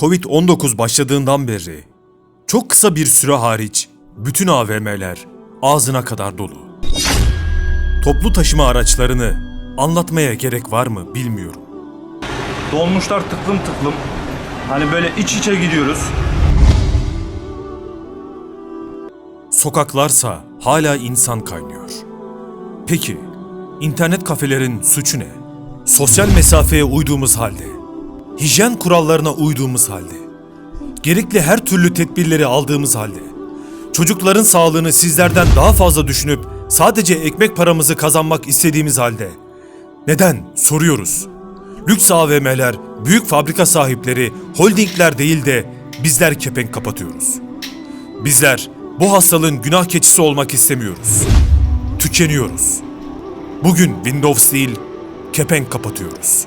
Covid-19 başladığından beri çok kısa bir süre hariç bütün AVM'ler ağzına kadar dolu. Toplu taşıma araçlarını anlatmaya gerek var mı bilmiyorum. Dolmuşlar tıklım tıklım. Hani böyle iç içe gidiyoruz. Sokaklarsa hala insan kaynıyor. Peki, internet kafelerin suçu ne? Sosyal mesafeye uyduğumuz halde, hijyen kurallarına uyduğumuz halde, gerekli her türlü tedbirleri aldığımız halde, çocukların sağlığını sizlerden daha fazla düşünüp sadece ekmek paramızı kazanmak istediğimiz halde, neden soruyoruz? Lüks AVM'ler, büyük fabrika sahipleri, holdingler değil de bizler kepenk kapatıyoruz. Bizler bu hastalığın günah keçisi olmak istemiyoruz. Tükeniyoruz. Bugün Windows değil, kepenk kapatıyoruz.